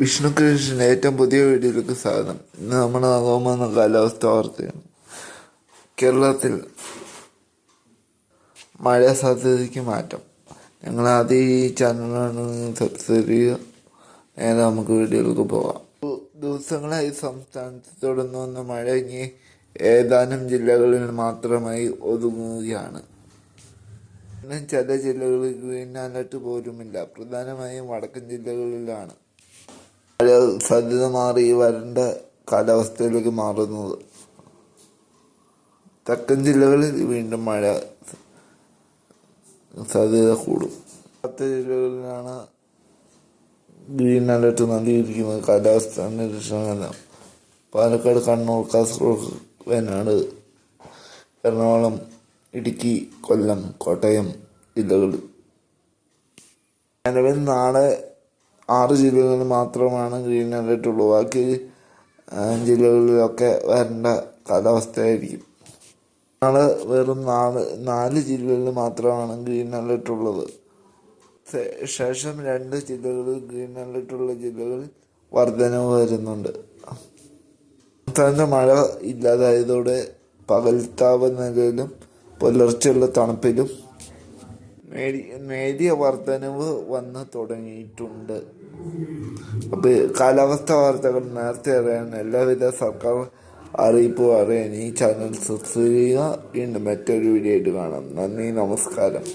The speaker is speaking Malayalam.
വിഷ്ണു കൃഷ്ണൻ ഏറ്റവും പുതിയ വീഡിയോയിലേക്ക് സ്വാഗതം ഇന്ന് നമ്മൾ നോക്കാൻ പോകുന്ന കാലാവസ്ഥ വാർത്തയാണ്. കേരളത്തിൽ മഴ സാധ്യതയ്ക്ക് മാറ്റം. ഞങ്ങൾ ആദ്യം ഈ ചാനലാണ് സബ്സ്ക്രൈബ് ചെയ്യുക. നേരെ നമുക്ക് വീഡിയോയിലേക്ക് ദു- ദിവസങ്ങളായി സംസ്ഥാനത്ത് തുടർന്നു വന്ന മഴ ഇനി ഏതാനും ജില്ലകളിൽ മാത്രമായി ഒതുങ്ങുകയാണ്. ചില ജില്ലകളിൽ ഗ്രീൻ അലർട്ട് പോലുമില്ല. പ്രധാനമായും വടക്കൻ ജില്ലകളിലാണ്. മഴ സാധ്യത മാറി വരണ്ട കാലാവസ്ഥയിലേക്ക് മാറുന്നത്. തെക്കൻ ജില്ലകളിൽ വീണ്ടും മഴ സാധ്യത കൂടും. പത്ത് ജില്ലകളിലാണ് ഗ്രീൻ അലർട്ട് നൽകിയിരിക്കുന്നത്. കാലാവസ്ഥ നിരീക്ഷണ കേന്ദ്രം പാലക്കാട് കണ്ണൂർ കാസർഗോഡ് വയനാട് എറണാകുളം ഇടുക്കി കൊല്ലം കോട്ടയം ജില്ലകളിൽ. നിലവിൽ നാളെ ആറ് ജില്ലകളിൽ മാത്രമാണ് ഗ്രീൻ അലർട്ട് ഉള്ളൂ ബാക്കി ജില്ലകളിലൊക്കെ വരേണ്ട കാലാവസ്ഥയായിരിക്കും. നാളെ വെറും നാല് നാല് ജില്ലകളിൽ മാത്രമാണ് ഗ്രീൻ അലർട്ട് ഉള്ളത് ശേഷം രണ്ട് ജില്ലകളിൽ ഗ്രീൻ അലർട്ട് ഉള്ള ജില്ലകളിൽ വർധനവ് വരുന്നുണ്ട്. സംസ്ഥാനത്ത് മഴ ഇല്ലാതായതോടെ പകൽ താപനിലയിലും പുലർച്ചെയുള്ള തണുപ്പിലും നേരിയ വർധനവ് വന്നു തുടങ്ങിയിട്ടുണ്ട്. അപ്പോൾ കാലാവസ്ഥ വാർത്തകൾ നേരത്തെ അറിയാൻ എല്ലാവിധ സർക്കാർ അറിയിപ്പ് അറിയാൻ ഈ ചാനൽ സബ്സ്ക്രൈബ് ചെയ്യുക. വീണ്ടും മറ്റൊരു വീഡിയോ ആയിട്ട് കാണാം. നന്ദി നമസ്കാരം.